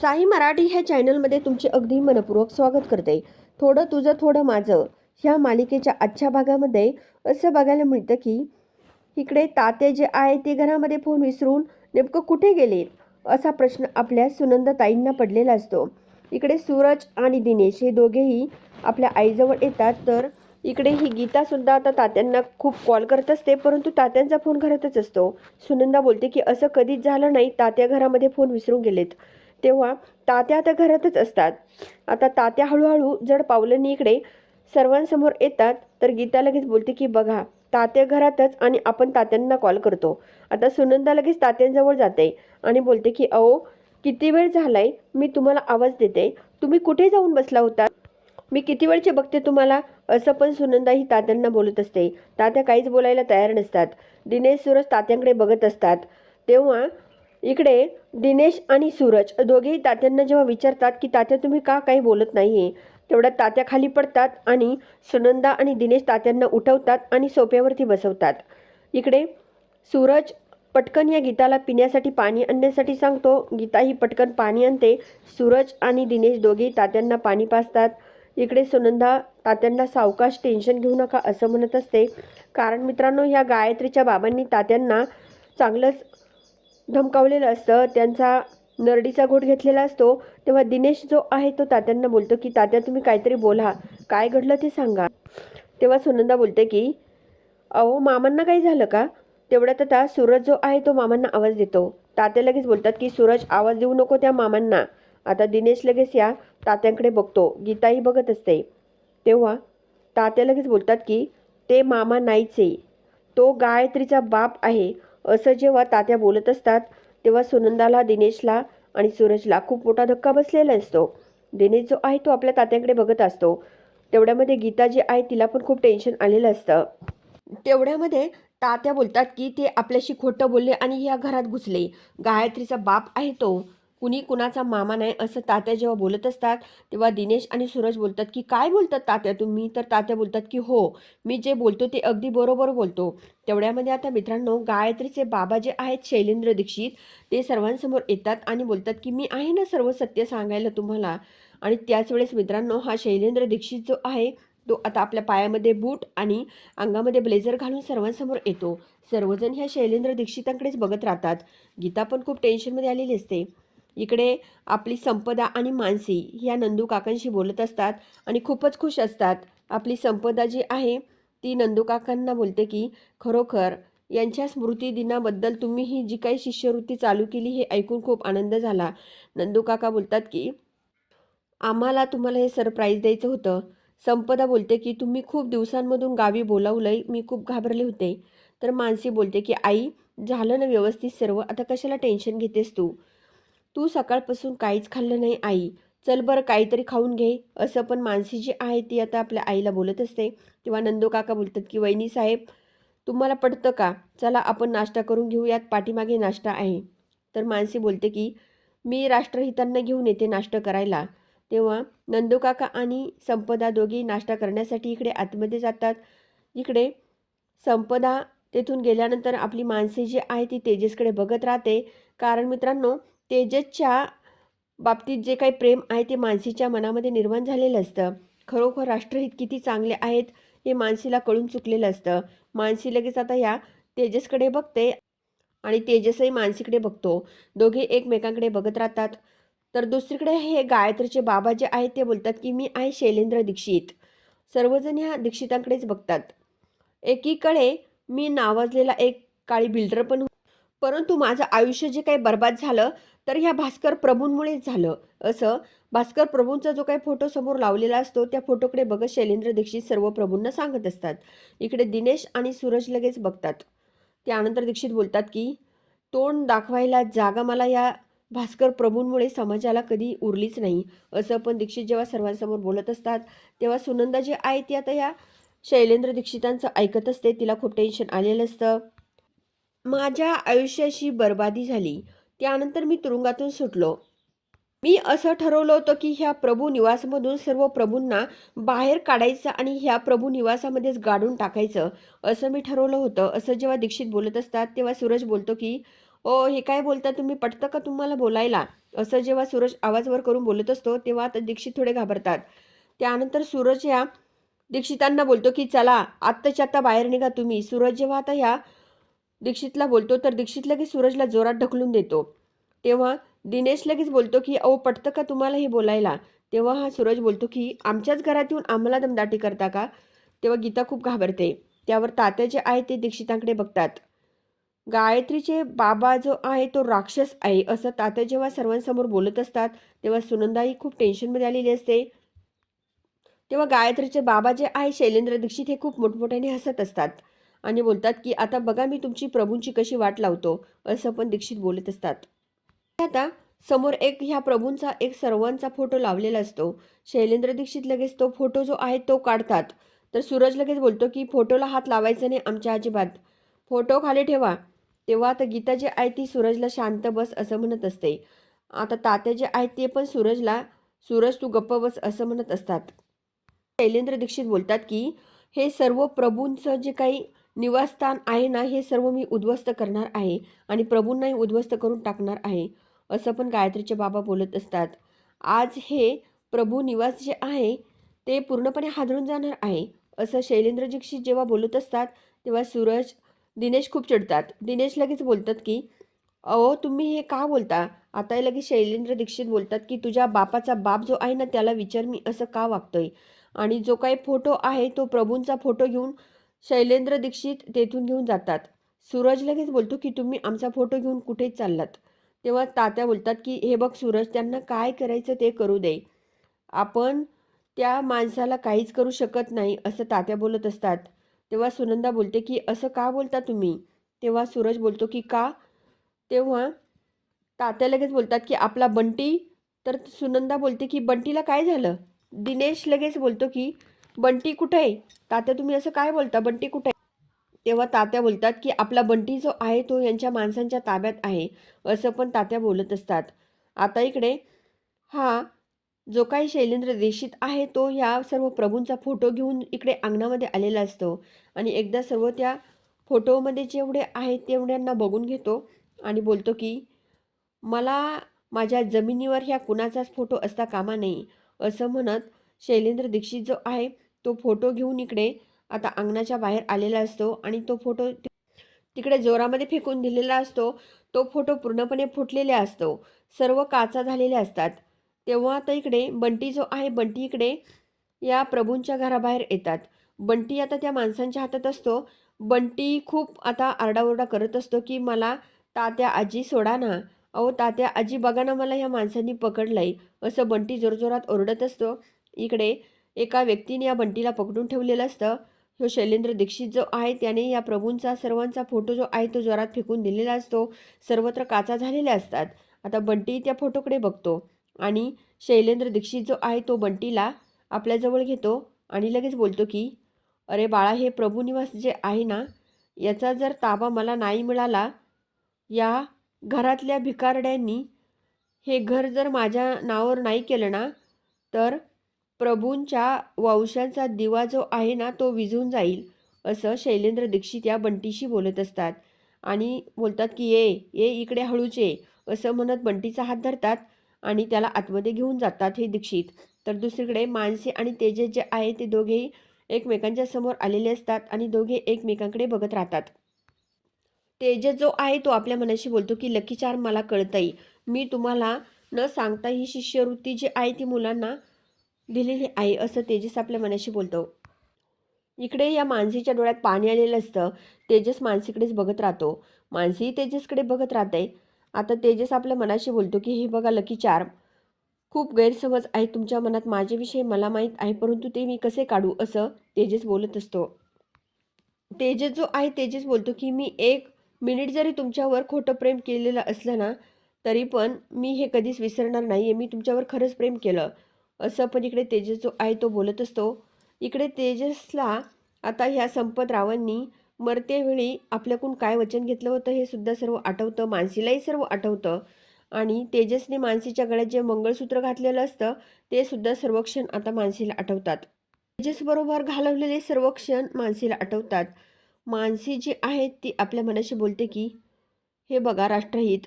साई मराठी ह्या चॅनलमध्ये तुमचे अगदी मनपूर्वक स्वागत करते. थोडं तुझं थोडं माझं. ह्या मालिकेच्या आजच्या भागामध्ये असं बघायला मिळतं की इकडे ताते जे आहे ते घरामध्ये फोन विसरून नेमकं कुठे गेले असा प्रश्न आपल्या सुनंदताईंना पडलेला असतो. इकडे सूरज आणि दिनेश हे दोघेही आपल्या आईजवळ येतात. तर इकडे ही गीतासुद्धा आता तात्यांना खूप कॉल करत असते परंतु तात्यांचा फोन घरातच असतो. सुनंदा बोलते की असं कधीच झालं नाही. तात्या घरामध्ये फोन विसरून गेलेत. तेव्हा तात्या आता घरातच असतात. आता तात्या हळूहळू जड पावलांनी इकडे सर्वांसमोर येतात तर गीता लगेच बोलते की बघा तात्या घरातच आणि आपण तात्यांना कॉल करतो. आता सुनंदा लगेच तात्यांजवळ जाते आणि बोलते की अहो किती वेळ झालाय? मी तुम्हाला आवाज देते. तुम्ही कुठे जाऊन बसला होता? मी किती वेळचे बघते तुम्हाला? असं पण सुनंदा ही तात्यांना बोलत असते. तात्या काहीच बोलायला तयार नसतात. दिनेश सुरज तात्यांकडे बघत असतात. तेव्हा इकडे दिनेश आणि सूरज दोघेही तात्यांना जेव्हा विचारतात की तात्या तुम्ही का काही बोलत नाही आहे तेवढ्यात तात्या खाली पडतात आणि सुनंदा आणि दिनेश तात्यांना उठवतात आणि सोप्यावरती बसवतात. इकडे सूरज पटकन या गीताला पिण्यासाठी पाणी आणण्यासाठी सांगतो. गीता ही पटकन पाणी आणते. सूरज आणि दिनेश दोघेही तात्यांना पाणी पाजतात. इकडे सुनंदा तात्यांना सावकाश टेन्शन घेऊ नका असं म्हणत असते. कारण मित्रांनो ह्या गायत्रीच्या बाबांनी तात्यांना चांगलंच धमकावलेलं असतं. त्यांचा नरडीचा घोट घेतलेला असतो. तेव्हा दिनेश जो आहे तो तात्यांना बोलतो की तात्या तुम्ही काहीतरी बोला. काय घडलं ते सांगा. तेव्हा सुनंदा बोलते की अहो मामांना काही झालं का? तेवढ्यात आता सूरज जो आहे तो मामांना आवाज देतो. तात्या लगेच बोलतात की सूरज आवाज देऊ नको त्या मामांना. आता दिनेश लगेच या तात्यांकडे बघतो. गीताही बघत असते. तेव्हा तात्या लगेच बोलतात की ते मामा नाहीच आहे. तो गायत्रीचा बाप आहे. असं जेव्हा तात्या बोलत असतात तेव्हा सुनंदाला दिनेशला आणि सूरजला खूप मोठा धक्का बसलेला असतो. दिनेश जो आहे तो आपल्या तात्यांकडे बघत असतो. तेवढ्यामध्ये गीता जी आहे तिला पण खूप टेन्शन आलेलं असतं. तेवढ्यामध्ये तात्या बोलतात की ते आपल्याशी खोटं बोलले आणि या घरात घुसले. गायत्रीचा बाप आहे तो. कुणी कुणाचा मामा नाही असं तात्या जेव्हा बोलत असतात तेव्हा दिनेश आणि सूरज बोलतात की काय बोलतात तात्या तुम्ही? तर तात्या बोलतात की हो मी जे बोलतो ते अगदी बरोबर बोलतो. तेवढ्यामध्ये आता मित्रांनो गायत्रीचे बाबा जे आहेत शैलेंद्र दीक्षित ते सर्वांसमोर येतात आणि बोलतात की मी आहे ना सर्व सत्य सांगायला तुम्हाला. आणि त्याच वेळेस मित्रांनो हा शैलेंद्र दीक्षित जो आहे तो आता आपल्या पायामध्ये बूट आणि अंगामध्ये ब्लेझर घालून सर्वांसमोर येतो. सर्वजण ह्या शैलेंद्र दीक्षितांकडेच बघत राहतात. गीता पण खूप टेन्शनमध्ये आलेली असते. इकडे आपली संपदा आणि मानसी ह्या नंदू काकांशी बोलत असतात आणि खूपच खुश असतात. आपली संपदा जी आहे ती नंदू काकांना बोलते की खरोखर यांच्या स्मृती दिनाबद्दल तुम्ही ही जी काही शिष्यवृत्ती चालू केली हे ऐकून खूप आनंद झाला. नंदू काका बोलतात की आम्हाला तुम्हाला हे सरप्राईज द्यायचं होतं. संपदा बोलते की तुम्ही खूप दिवसांमधून गावी बोलावलंय मी खूप घाबरले होते. तर मानसी बोलते की आई झालं ना व्यवस्थित सर्व? आता कशाला टेन्शन घेतेस तू? तू सकाळपासून काहीच खाल्लं नाही आई. चल बरं काहीतरी खाऊन घे. असं पण मानसी जी आहे ती आता आपल्या आईला बोलत असते. तेव्हा नंदू काका बोलतात की वहिनी साहेब तुम्हाला पडतं का? चला आपण नाश्ता करून घेऊयात. पाठीमागे नाश्ता आहे. तर मानसी बोलते की मी राष्ट्रहितांना घेऊन येते नाश्ता करायला. तेव्हा नंदू काका आणि संपदा दोघी नाश्ता करण्यासाठी इकडे आतमध्ये जातात. इकडे संपदा तेथून गेल्यानंतर आपली मानसी जी आहे ती तेजसकडे बघत राहते. कारण मित्रांनो तेजसच्या बाबतीत जे काही प्रेम आहे ते मानसीच्या मनामध्ये निर्माण झालेलं असतं. खरोखर राष्ट्रहित किती चांगले आहेत हे मानसीला कळून चुकलेलं असतं. मानसी लगेच आता या तेजसकडे बघते आणि तेजसही मानसीकडे बघतो. दोघे एकमेकांकडे बघत राहतात. तर दुसरीकडे हे गायत्रीचे बाबा जे आहेत ते बोलतात की मी आहे शैलेंद्र दीक्षित. सर्वजण ह्या दीक्षितांकडेच बघतात. एकीकडे मी नावाजलेला एक काळी बिल्डर पण परंतु माझं आयुष्य जे काही बर्बाद झालं तर ह्या भास्कर प्रभूंमुळेच झालं. असं भास्कर प्रभूंचा जो काही फोटो समोर लावलेला असतो त्या फोटोकडे बघत शैलेंद्र दीक्षित सर्व प्रभूंना सांगत असतात. इकडे दिनेश आणि सूरज लगेच बघतात. त्यानंतर दीक्षित बोलतात की तोंड दाखवायला जागा मला या भास्कर प्रभूंमुळे समाजाला कधी उरलीच नाही. असं पण दीक्षित जेव्हा सर्वांसमोर बोलत असतात तेव्हा सुनंदा जी आहे ती आता या शैलेंद्र दीक्षितांचं ऐकत असते तिला खूप टेन्शन आलेलं असतं. माझ्या आयुष्याची बर्बादी झाली. त्यानंतर मी तुरुंगातून सुटलो. मी असं ठरवलं होतं की ह्या प्रभू निवासमधून सर्व प्रभूंना बाहेर काढायचं आणि ह्या प्रभू निवासामध्येच गाडून टाकायचं असं मी ठरवलं होतं. असं जेव्हा दीक्षित बोलत असतात तेव्हा सूरज बोलतो की ओ हे काय बोलता? तुम्ही पटतं का तुम्हाला बोलायला? असं जेव्हा सूरज आवाजवर करून बोलत असतो तेव्हा आता दीक्षित थोडे घाबरतात. त्यानंतर सूरज या दीक्षितांना बोलतो की चला आत्ताच्या आत्ता बाहेर निघा तुम्ही. सूरज जेव्हा आता ह्या दीक्षितला बोलतो तर दीक्षित लगेच सूरजला जोरात ढकलून देतो. तेव्हा दिनेश लगेच बोलतो की अहो पटतं का तुम्हाला हे बोलायला? तेव्हा हा सूरज बोलतो की आमच्याच घरात येऊन आम्हाला दमदाटी करता का? तेव्हा गीता खूप घाबरते. त्यावर तात्या जे आहे ते दीक्षितांकडे बघतात. गायत्रीचे बाबा जो आहे तो राक्षस आहे असं तात्या जेव्हा सर्वांसमोर बोलत असतात तेव्हा सुनंदाही खूप टेन्शनमध्ये आलेली असते. तेव्हा गायत्रीचे बाबा जे आहे शैलेंद्र दीक्षित हे खूप मोठमोठ्याने हसत असतात. आणि बोलतात की आता बघा मी तुमची प्रभूंची कशी वाट लावतो असं पण दीक्षित बोलत असतात. आता समोर एक ह्या प्रभूंचा एक सर्वांचा फोटो लावलेला असतो. शैलेंद्र दीक्षित लगेच तो फोटो जो आहे तो काढतात. तर सूरज लगेच बोलतो की फोटोला हात लावायचा नाही आमच्या अजिबात. फोटो खाली ठेवा. तेव्हा आता गीता जी आहे ती सूरजला शांत बस असं म्हणत असते. आता तात्या जे आहेत ते पण सूरजला सूरज तू गप्प बस असं म्हणत असतात. शैलेंद्र दीक्षित बोलतात की हे सर्व प्रभूंचं जे काही निवासस्थान आहे ना हे सर्व मी उद्ध्वस्त करणार आहे आणि प्रभूंनाही उद्ध्वस्त करून टाकणार आहे असं पण गायत्रीचे बाबा बोलत असतात. आज हे प्रभू निवास जे आहे ते पूर्णपणे हादरून जाणार आहे असं शैलेंद्र दीक्षित जेव्हा बोलत असतात तेव्हा सूरज दिनेश खूप चिडतात. दिनेश लगेच बोलतात की अहो तुम्ही हे का बोलता? आता हे लगेच शैलेंद्र दीक्षित बोलतात की तुझ्या बापाचा बाप जो आहे ना त्याला विचार मी असं का वागतोय? आणि जो काही फोटो आहे तो प्रभूंचा फोटो घेऊन शैलेंद्र दीक्षित तेथून घेऊन जातात. सूरज लगेच बोलतो की तुम्ही आमचा फोटो घेऊन कुठेच चाललात? तेव्हा तात्या बोलतात की हे बघ सूरज त्यांना काय करायचं ते करू दे. आपण त्या माणसाला काहीच करू शकत नाही असं तात्या बोलत असतात. तेव्हा सुनंदा बोलते की असं का बोलता तुम्ही? तेव्हा सूरज बोलतो की का? तेव्हा तात्या लगेच बोलतात की आपला बंटी. तर सुनंदा बोलते की बंटीला काय झालं? दिनेश लगेच बोलतो की बंटी कुठे आहे? तात्या तुम्ही असं काय बोलता? बंटी कुठे आहे? तेव्हा तात्या बोलतात की आपला बंटी जो आहे तो यांच्या माणसांच्या ताब्यात आहे असं पण तात्या बोलत असतात. आता इकडे हा जो काही शैलेंद्र दीक्षित आहे तो ह्या सर्व प्रभूंचा फोटो घेऊन इकडे अंगणामध्ये आलेला असतो. आणि एकदा सर्व त्या फोटोमध्ये जेवढे आहेत तेवढ्यांना बघून घेतो आणि बोलतो की मला माझ्या जमिनीवर ह्या कुणाचाच फोटो असता कामा नाही असं म्हणत शैलेंद्र दीक्षित जो आहे तो फोटो घेऊन इकडे आता अंगणाच्या बाहेर आलेला असतो आणि तो फोटो तिकडे जोरामध्ये फेकून दिलेला असतो. तो फोटो पूर्णपणे फुटलेला असतो. सर्व काचा झालेल्या असतात. तेव्हा आता इकडे बंटी जो आहे बंटी इकडे या प्रभूंच्या घराबाहेर येतात. बंटी आता त्या माणसांच्या हातात असतो. बंटी खूप आता आरडाओरडा करत असतो की मला तात्या आजी सोडा ना. अहो तात्या आजी बघा ना मला ह्या माणसांनी पकडलंय. असं बंटी जोरजोरात ओरडत असतो. इकडे एका व्यक्तीने या बंटीला पकडून ठेवलेलं असतं. जो शैलेंद्र दीक्षित जो आहे त्याने या प्रभूंचा सर्वांचा फोटो जो आहे तो जोरात फेकून दिलेला असतो. सर्वत्र काचा झालेल्या असतात. आता बंटी त्या फोटोकडे बघतो आणि शैलेंद्र दीक्षित जो आहे तो बंटीला आपल्याजवळ घेतो आणि लगेच बोलतो की अरे बाळा हे प्रभू निवास जे आहे ना याचा जर ताबा मला नाही मिळाला या घरातल्या भिकारड्यांनी हे घर जर माझ्या नावावर नाही केलं ना तर प्रभूंच्या वंशांचा दिवा जो आहे ना तो विझून जाईल असं शैलेंद्र दीक्षित या बंटीशी बोलत असतात. आणि बोलतात की ये ये इकडे हळूच ये असं म्हणत बंटीचा हात धरतात आणि त्याला आतमध्ये घेऊन जातात हे दीक्षित. तर दुसरीकडे मानसी आणि तेजस जे आहे ते दोघेही एकमेकांच्या समोर आलेले असतात आणि दोघे एकमेकांकडे बघत राहतात. तेजस जो आहे तो आपल्या मनाशी बोलतो की लकी चार मला कळतही मी तुम्हाला न सांगता ही शिष्यवृत्ती जी आहे ती मुलांना दिलेली आहे असं तेजस आपल्या मनाशी बोलतो. इकडे या मानसीच्या डोळ्यात पाणी आलेलं असतं. तेजस मानसीकडेच बघत राहतो. मानसीही तेजसकडे बघत राहते. आता तेजस आपल्या मनाशी बोलतो की हे बघा लकी चार खूप गैरसमज आहे तुमच्या मनात. माझ्याविषयी मला माहीत आहे परंतु ते मी कसे काढू? असं तेजस बोलत असतो. तेजस जो आहे तेजस बोलतो की मी एक मिनिट जरी तुमच्यावर खोटं प्रेम केलेलं असलं ना तरी पण मी हे कधीच विसरणार नाही आहे मी तुमच्यावर खरंच प्रेम केलं. असं पण इकडे तेजस जो आहे तो बोलत असतो. इकडे तेजसला आता ह्या संपतरावांनी मरतेवेळी आपल्याकडून काय वचन घेतलं होतं हे सुद्धा सर्व आठवतं. मानसीलाही सर्व आठवतं. आणि तेजसने मानसीच्या गळ्यात जे मंगळसूत्र घातलेलं असतं ते सुद्धा सर्व क्षण आता मानसीला आठवतात. तेजसबरोबर घालवलेले सर्व क्षण मानसीला आठवतात. मानसी जी आहेत ती आपल्या मनाशी बोलते की हे बघा राष्ट्रहित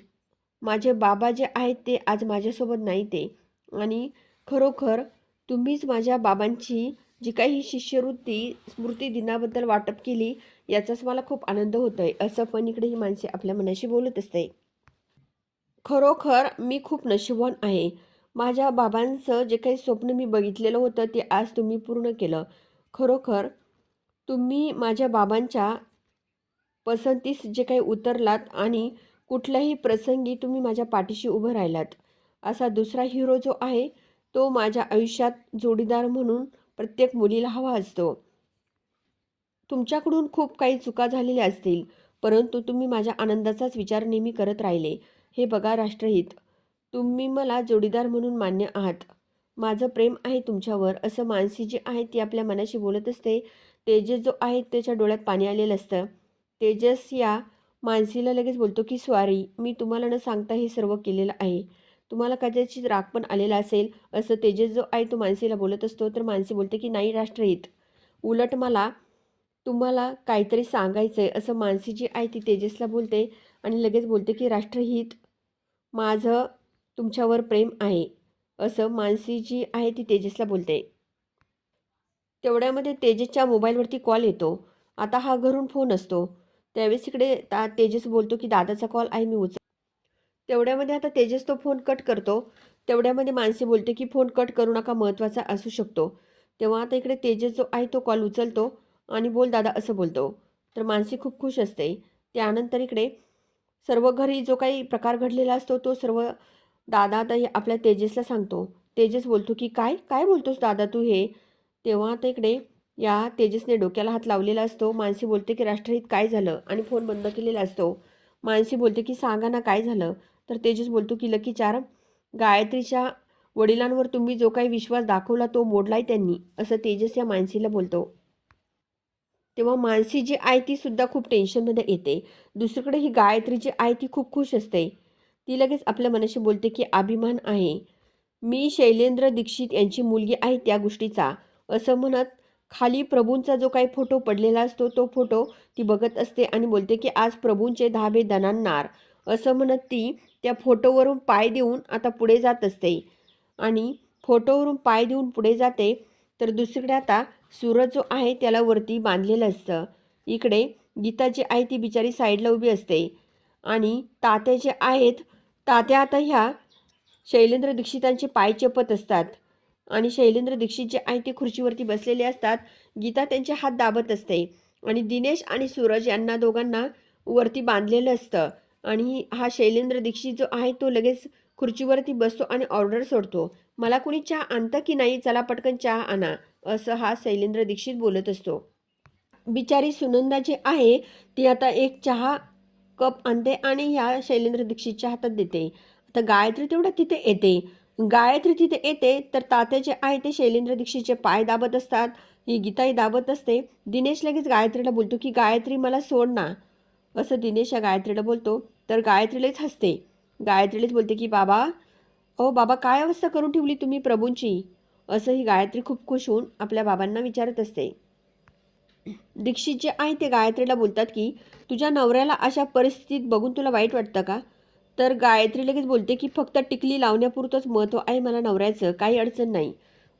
माझे बाबा जे आहेत ते आज माझ्यासोबत नाही ते. आणि खरोखर तुम्हीच माझ्या बाबांची जी काही शिष्यवृत्ती स्मृती दिनाबद्दल वाटप केली याचाच मला खूप आनंद होतो आहे असं पण इकडे ही माणसे आपल्या मनाशी बोलत असते. खरोखर मी खूप नशीबवान आहे. माझ्या बाबांचं जे काही स्वप्न मी बघितलेलं होतं ते आज तुम्ही पूर्ण केलं. खरोखर तुम्ही माझ्या बाबांच्या पसंतीस जे काही उतरलात आणि कुठल्याही प्रसंगी तुम्ही माझ्या पाठीशी उभं राहिलात. असा दुसरा हिरो जो आहे तो माझ्या आयुष्यात जोडीदार म्हणून प्रत्येक मुलीला हवा असतो. तुमच्याकडून खूप काही चुका झालेल्या असतील परंतु तुम्ही माझ्या आनंदाचाच विचार नेहमी करत राहिले. हे बघा राष्ट्रहित. तुम्ही मला जोडीदार म्हणून मान्य आहात. माझं प्रेम आहे तुमच्यावर असं मानसी जी आहे ती आपल्या मनाशी बोलत असते. तेजस जो आहे त्याच्या डोळ्यात पाणी आलेलं असतं. तेजस या मानसीला लगेच बोलतो की स्वारी मी तुम्हाला न सांगता हे सर्व केलेलं आहे. तुम्हाला कदाचित राग पण आलेला असेल असं तेजस जो आहे तो मानसीला बोलत असतो तर मानसी बोलते की नाही राष्ट्रहित उलट मला तुम्हाला काहीतरी सांगायचं आहे असं मानसी जी आहे ती तेजसला बोलते आणि लगेच बोलते की राष्ट्रहित माझं तुमच्यावर प्रेम आहे असं मानसी जी आहे ती तेजसला बोलते. तेवढ्यामध्ये तेजसच्या मोबाईलवरती कॉल येतो. आता हा घरून फोन असतो. त्यावेळेस इकडे ता तेजस बोलतो की दादाचा कॉल आहे मी उचल तेवढ्यामध्ये आता तेजस तो फोन कट करतो. तेवढ्यामध्ये मानसी बोलते की फोन कट करू नका महत्त्वाचा असू शकतो. तेव्हा आता इकडे तेजस जो आहे तो कॉल उचलतो आणि बोल दादा असं बोलतो. तर मानसी खूप खुश असते. त्यानंतर इकडे सर्व घरी जो काही प्रकार घडलेला असतो तो सर्व दादा आता हे आपल्या तेजसला सांगतो. तेजस बोलतो की काय? काय बोलतोस दादा तू हे? तेव्हा आता इकडे या तेजसने डोक्याला हात लावलेला असतो. मानसी बोलते की राष्ट्रहित काय झालं? आणि फोन बंद केलेला असतो. मानसी बोलते की सांगा ना काय झालं? तर तेजस बोलतो की लकी चार गायत्रीच्या वडिलांवर तुम्ही जो काही विश्वास दाखवला तो मोडलाय त्यांनी असं तेजस या मानसीला बोलतो. तेव्हा मानसी जी आहे ती सुद्धा खूप टेन्शनमध्ये येते. दुसरीकडे ही गायत्री जी आहे ती खूप खुश असते. ती लगेच आपल्या मनाशी बोलते की अभिमान आहे. मी शैलेंद्र दीक्षित यांची मुलगी आहे त्या गोष्टीचा. असं म्हणत खाली प्रभूंचा जो काही फोटो पडलेला असतो तो फोटो ती बघत असते आणि बोलते की आज प्रभूंचे धाबे दणांनार असं म्हणत ती त्या फोटोवरून पाय देऊन आता पुढे जात असते. आणि फोटोवरून पाय देऊन पुढे जाते तर दुसरीकडे आता सूरज जो आहे त्याला वरती बांधलेलं असतं. इकडे गीता जी आहे ती बिचारी साईडला उभी असते. आणि तात्या जे आहेत तात्या आता ह्या शैलेंद्र दीक्षितांचे पाय चेपत असतात. आणि शैलेंद्र दीक्षित जे आहे ते खुर्चीवरती बसलेले असतात. गीता त्यांचे हात दाबत असते. आणि दिनेश आणि सूरज यांना दोघांना वरती बांधलेलं असतं. आणि हा शैलेंद्र दीक्षित जो आहे तो लगेच खुर्चीवरती बसतो आणि ऑर्डर सोडतो. मला कुणी चहा आणतं की नाही? चला पटकन चहा आणा असं हा शैलेंद्र दीक्षित बोलत असतो. बिचारी सुनंदा जी आहे ती आता एक चहा कप आणते आणि ह्या शैलेंद्र दीक्षितच्या हातात देते. आता गायत्री तेवढं तिथे येते. गायत्री तिथे येते तर तात्या जे आहे ते शैलेंद्र दीक्षितचे पाय दाबत असतात. ही गीताही दाबत असते. दिनेश लगेच गायत्रीला बोलतो की गायत्री मला सोड ना. असं दिनेश या गायत्रीला बोलतो तर गायत्रीलाच हसते. गायत्रीलाच बोलते की बाबा अहो बाबा काय अवस्था करून ठेवली तुम्ही प्रभूंची? असं ही गायत्री खूप खुश होऊन आपल्या बाबांना विचारत असते. दीक्षित जे आहे ते गायत्रीला बोलतात की तुझ्या नवऱ्याला अशा परिस्थितीत बघून तुला वाईट वाटतं का? तर गायत्री लगेच बोलते की फक्त टिकली लावण्यापुरतंच महत्त्व आहे मला नवऱ्याचं काही अडचण नाही.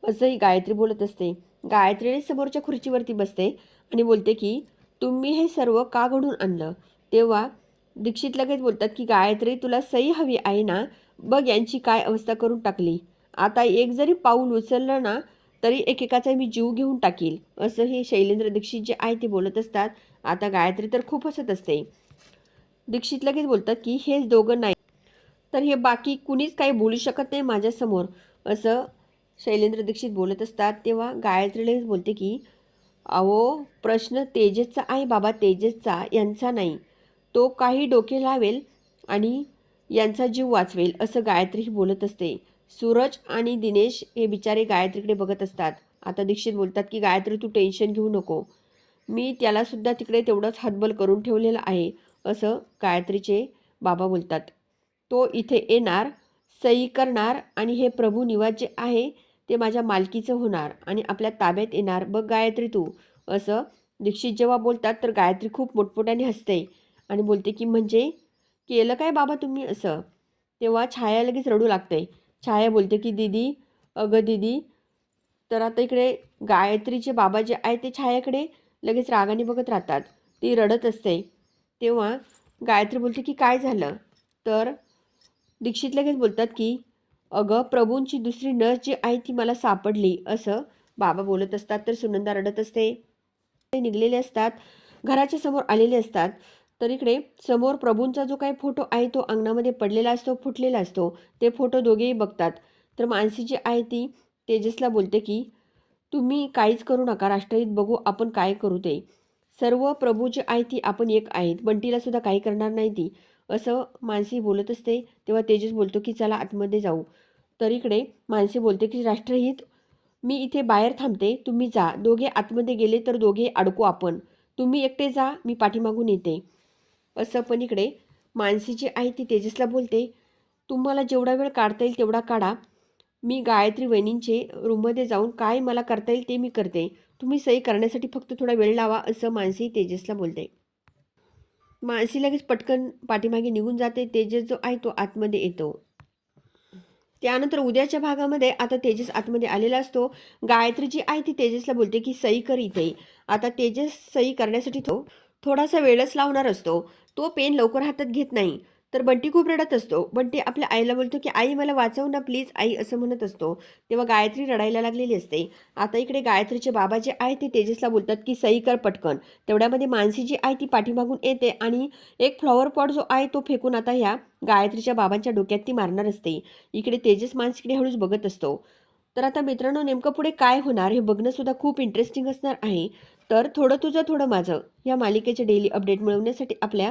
असंही गायत्री बोलत असते. गायत्रीने समोरच्या खुर्चीवरती बसते आणि बोलते की तुम्ही हे सर्व का घडून आणलं? तेव्हा दीक्षित लगेच बोलतात की गायत्री तुला सही हवी आहे ना? बघ यांची काय अवस्था करून टाकली. आता एक जरी पाऊल उचललं ना तरी एकेकाचा मी जीव घेऊन टाकील. असं हे शैलेंद्र दीक्षित जे आहे ते बोलत असतात. आता गायत्री तर खूप हसत असते. दीक्षित लगेच बोलतात की हेच दोघं नाही. तर हे बाकी कुणीच काही बोलू शकत नाही माझ्यासमोर. असं शैलेंद्र दीक्षित बोलत असतात. तेव्हा गायत्री लगेच बोलते की अहो प्रश्न तेजसचा आहे बाबा तेजसचा यांचा नाही. तो काही डोके लावेल आणि यांचा जीव वाचवेल असं गायत्री बोलत असते. सूरज आणि दिनेश हे बिचारे गायत्रीकडे बघत असतात. आता दीक्षित बोलतात की गायत्री तू टेन्शन घेऊ नको. मी त्यालासुद्धा तिकडे तेवढंच हतबल करून ठेवलेलं आहे असं गायत्रीचे बाबा बोलतात. तो इथे येणार सही करणार आणि हे प्रभू निवास जे आहे ते माझ्या मालकीचं होणार आणि आपल्या ताब्यात येणार. बघ गायत्री तू. असं दीक्षित जेव्हा बोलतात तर गायत्री खूप मोठमोठ्याने हसते आणि बोलते की म्हणजे? केलं काय बाबा तुम्ही असं? तेव्हा छाया लगेच रडू लागते. छाया बोलते की दीदी अगं दीदी तर आता इकडे गायत्रीचे बाबा जे आहे ते छायाकडे लगेच रागाने बघत राहतात. ती रडत असते. तेव्हा गायत्री बोलते की काय झालं? तर दीक्षित लगेच बोलतात की अगं प्रभूंची दुसरी नस जी आहे ती मला सापडली. असं बाबा बोलत असतात तर सुनंदा रडत असते. ते निघलेले असतात. घराच्या समोर आलेले असतात. तर इकडे समोर प्रभूंचा जो काही फोटो आहे तो अंगणामध्ये पडलेला असतो फुटलेला असतो. ते फोटो दोघेही बघतात. तर मानसी जी आहे ती तेजसला बोलते की तुम्ही काहीच करू नका. राष्ट्रहित बघू आपण काय करू ते. सर्व प्रभू जे आहे ती आपण एक आहेत. बंटीला सुद्धा काही करणार नाही ती. असं मानसी बोलत असते. तेव्हा तेजस बोलतो की चला आतमध्ये जाऊ. तर इकडे मानसी बोलते की राष्ट्रहित मी इथे बाहेर थांबते. तुम्ही जा. दोघे आतमध्ये गेले तर दोघे अडकू आपण. तुम्ही एकटे जा. मी पाठीमागून येते. असं पण इकडे मानसी जी आहे ती तेजसला बोलते तुम्हाला जेवढा वेळ काढता येईल तेवढा काढा. मी गायत्री वहिनींचे रूममध्ये जाऊन काय मला करता येईल ते मी करते. तुम्ही सही करण्यासाठी फक्त थोडा वेळ लावा असं मानसी तेजसला बोलते. मानसी लगेच पटकन पाठीमागे निघून जाते. तेजस जो आहे तो आतमध्ये येतो. त्यानंतर उद्याच्या भागामध्ये आता तेजस आतमध्ये आलेला असतो. गायत्री जी आहे ती तेजसला बोलते की सही कर इथे. आता तेजस सही करण्यासाठी तो थोडासा वेळच लावणार असतो. तो पेन लवकर हातात घेत नाही. तर बंटी खूप रडत असतो. बंटी आपल्या आईला बोलतो की आई मला वाचव ना प्लीज आई असं म्हणत असतो. तेव्हा गायत्री रडायला लागलेली असते. आता इकडे गायत्रीचे बाबा जे आहे ते तेजसला बोलतात की सही कर पटकन. तेवढ्यामध्ये मानसी जी आहे ती पाठीमागून येते आणि एक फ्लॉवर पॉट जो आहे तो फेकून आता ह्या गायत्रीच्या बाबांच्या डोक्यात ती मारणार असते. इकडे तेजस मानसीकडे हळूच बघत असतो. तर आता मित्रांनो नेमकं पुढे काय होणार हे बघणंसुद्धा खूप इंटरेस्टिंग असणार आहे. तर थोडं तुझं थोडं माझं. या मालिकेचे डेली अपडेट मिळवण्यासाठी आपल्या